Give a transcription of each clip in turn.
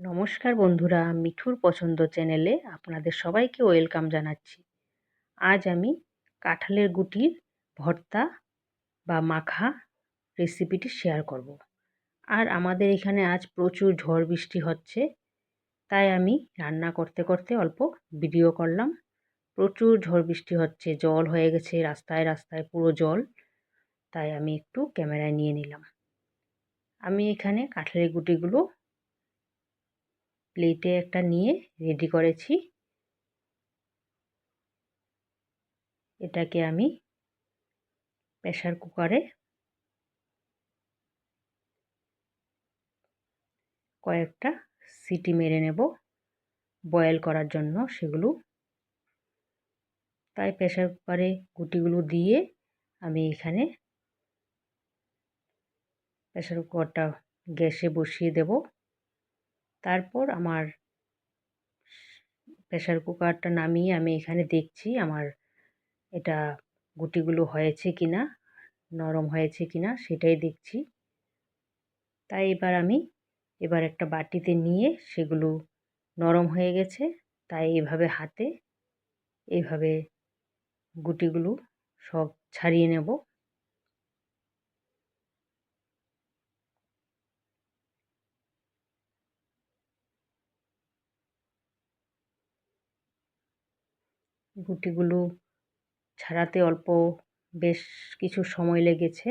নমস্কার বন্ধুরা, মিঠুর পছন্দ চ্যানেলে আপনাদের সবাইকে ওয়েলকাম জানাচ্ছি। আজ আমি কাঁঠালের গুটির ভর্তা বা মাখা রেসিপিটি শেয়ার করব। আর আমাদের এখানে আজ প্রচুর ঝড় বৃষ্টি হচ্ছে, তাই আমি রান্না করতে করতে অল্প ভিডিও করলাম। প্রচুর ঝড় বৃষ্টি হচ্ছে, জল হয়ে গেছে, রাস্তায় রাস্তায় পুরো জল, তাই আমি একটু ক্যামেরায় নিয়ে নিলাম। আমি এখানে কাঁঠালের গুটিগুলো প্লেটে একটা নিয়ে রেডি করেছি। এটাকে আমি প্রেশার কুকারে কয়েকটা সিটি মেরে নেব। বয়েল করার জন্য সেগুলো। তাই প্রেশার কুকারে গুটিগুলো দিয়ে আমি এখানে প্রেশার কুকারটা গ্যাসে বসিয়ে দেব। তারপর আমার প্রেশার কুকারটা নামিয়ে আমি এখানে দেখছি আমার এটা গুটিগুলো হয়েছে কি না নরম হয়েছে কি না সেটাই দেখছি। তাই এবার আমি এবার একটা বাটিতে নিয়ে সেগুলো নরম হয়ে গেছে, তাই এভাবে হাতে এইভাবে গুটিগুলো সব ছাড়িয়ে নেব। গুটিগুলো ছাড়াতে অল্প বেশ কিছু সময় লেগেছে।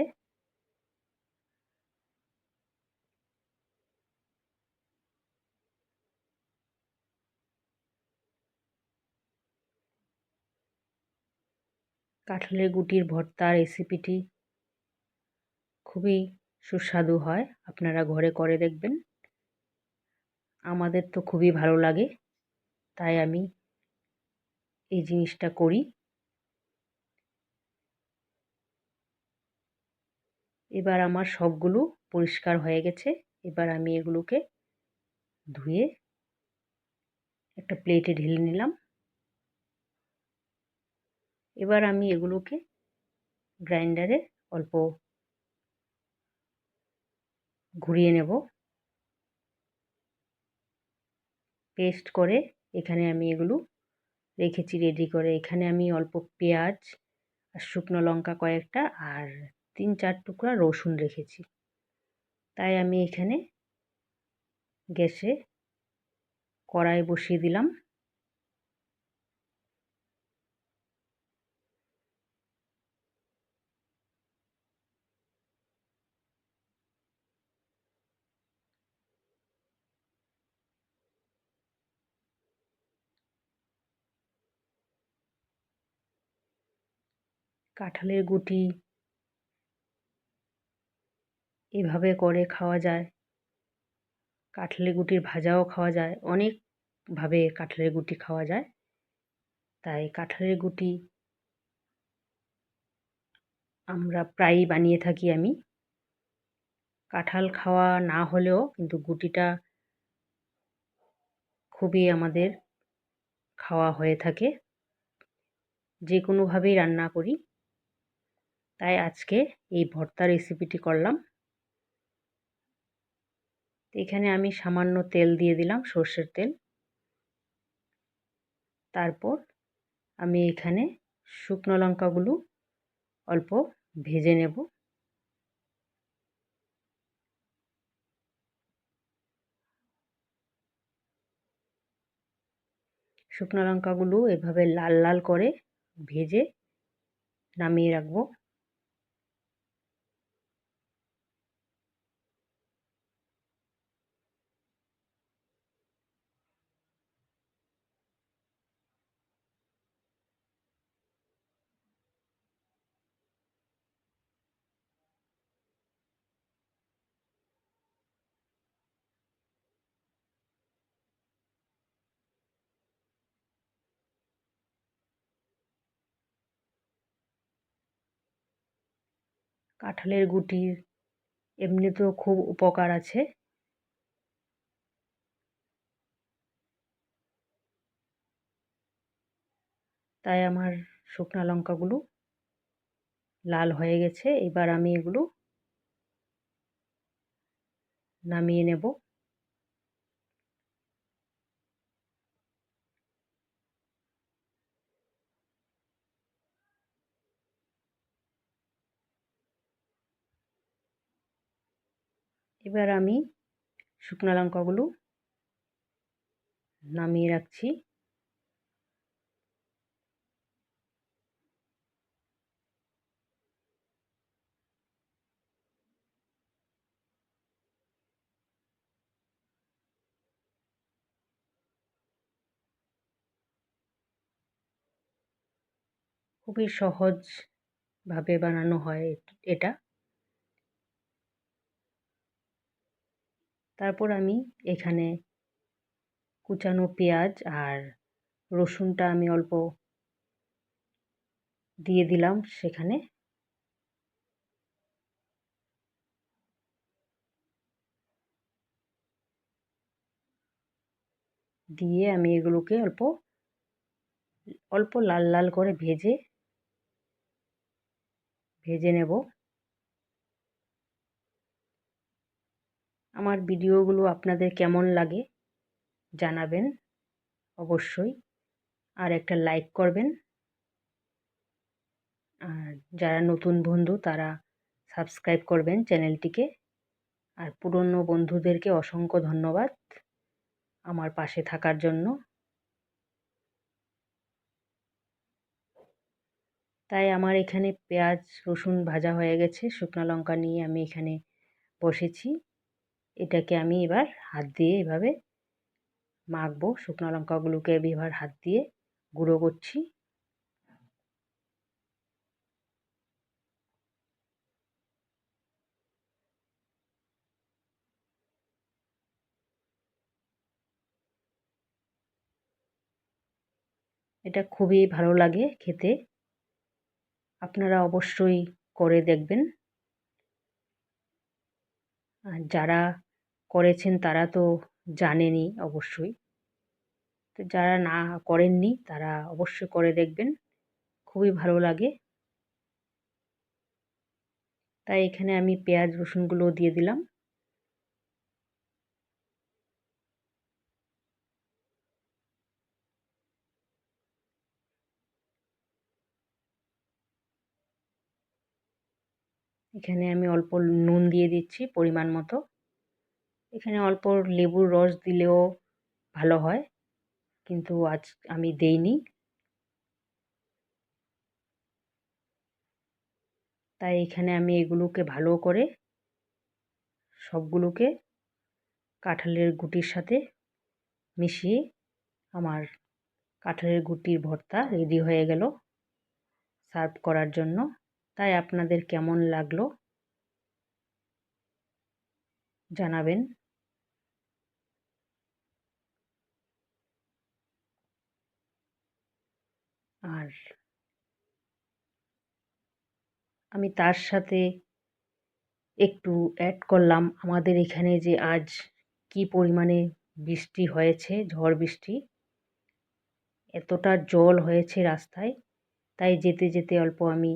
কাঁঠালের গুটির ভর্তা রেসিপিটি খুবই সুস্বাদু হয়, আপনারা ঘরে করে দেখবেন। আমাদের তো খুবই ভালো লাগে, তাই আমি এই জিনিসটা করি। এবার আমার সবগুলো পরিষ্কার হয়ে গেছে। এবার আমি এগুলোকে ধুয়ে একটা প্লেটে ঢেলে নিলাম। এবার আমি এগুলোকে গ্রাইন্ডারে অল্প ঘুরিয়ে নেব। পেস্ট করে এখানে আমি এগুলো রেখেছি রেডি করে। এখানে আমি অল্প পেঁয়াজ আর শুকনো লঙ্কা কয়েকটা আর তিন চার টুকরা রসুন রেখেছি। তাই আমি এখানে গ্যাসে কড়াই বসিয়ে দিলাম। কাঁঠালের গুটি এভাবে করে খাওয়া যায়। কাঁঠালের গুটির ভাজাও খাওয়া যায়। অনেকভাবে কাঁঠালের গুটি খাওয়া যায়। তাই কাঁঠালের গুটি আমরা প্রায়ই বানিয়ে থাকি আমি। কাঁঠাল খাওয়া না হলেও কিন্তু গুটিটা খুবই আমাদের খাওয়া হয়ে থাকে। যে কোনোভাবেই রান্না করি। তাই আজকে এই ভর্তা রেসিপিটি করলাম। এখানে আমি সামান্য তেল দিয়ে দিলাম, সর্ষের তেল। তারপর আমি এখানে শুকনো লঙ্কাগুলো অল্প ভেজে নেব। শুকনো লঙ্কাগুলো এভাবে লাল লাল করে ভেজে নামিয়ে রাখব। কাঁঠালের গুটির এমনিতেও খুব উপকার আছে। তাই আমার শুকনা লঙ্কাগুলো লাল হয়ে গেছে, এবার আমি এগুলো নামিয়ে নেব। এবার আমি শুকনো লঙ্কাগুলো নামিয়ে রাখছি। খুবই সহজভাবে বানানো হয় এটা তারপর আমি এখানে কুচানো পেঁয়াজ আর রসুনটা আমি অল্প দিয়ে দিলাম সেখানে। দিয়ে আমি এগুলোকে অল্প অল্প লাল লাল করে ভেজে ভেজে নেব। আমার ভিডিওগুলো আপনাদের কেমন লাগে জানাবেন অবশ্যই। আর একটা লাইক করবেন। আর যারা নতুন বন্ধু তারা সাবস্ক্রাইব করবেন চ্যানেলটিকে। আর পুরনো বন্ধুদেরকে অসংখ্য ধন্যবাদ আমার পাশে থাকার জন্য। তাই আমার এখানে পেঁয়াজ, রসুন ভাজা হয়ে গেছে। শুকনো লঙ্কা নিয়ে আমি এখানে বসেছি। এটাকে আমি এবার হাত দিয়ে এভাবে মাখবো। শুকনো লঙ্কাগুলোকে এবার হাত দিয়ে গুঁড়ো করছি। এটা খুবই ভালো লাগে খেতে। আপনারা অবশ্যই করে দেখবেন। আর যারা করেছেন তারা তো জানেনই অবশ্যই। তো যারা না করেননি তারা অবশ্যই করে দেখবেন, খুবই ভালো লাগে। তাই এখানে আমি পেঁয়াজ, রসুনগুলো দিয়ে দিলাম। এখানে আমি অল্প নুন দিয়ে দিচ্ছি পরিমাণ মতো। এখানে অল্প লেবুর রস দিলেও ভালো হয়, কিন্তু আজ আমি দেইনি। তাই এখানে আমি এগুলোকে ভালো করে সবগুলোকে কাঁঠালের গুটির সাথে মিশিয়ে আমার কাঁঠালের গুটির ভর্তা রেডি হয়ে গেল সার্ভ করার জন্য। তাই আপনাদের কেমন লাগল জানাবেন। আর আমি তার সাথে একটু অ্যাড করলাম। আমাদের এখানে যে আজ কি পরিমাণে বৃষ্টি হয়েছে, ঝড় বৃষ্টি, এতটা জল হয়েছে রাস্তায়, তাই যেতে যেতে অল্প আমি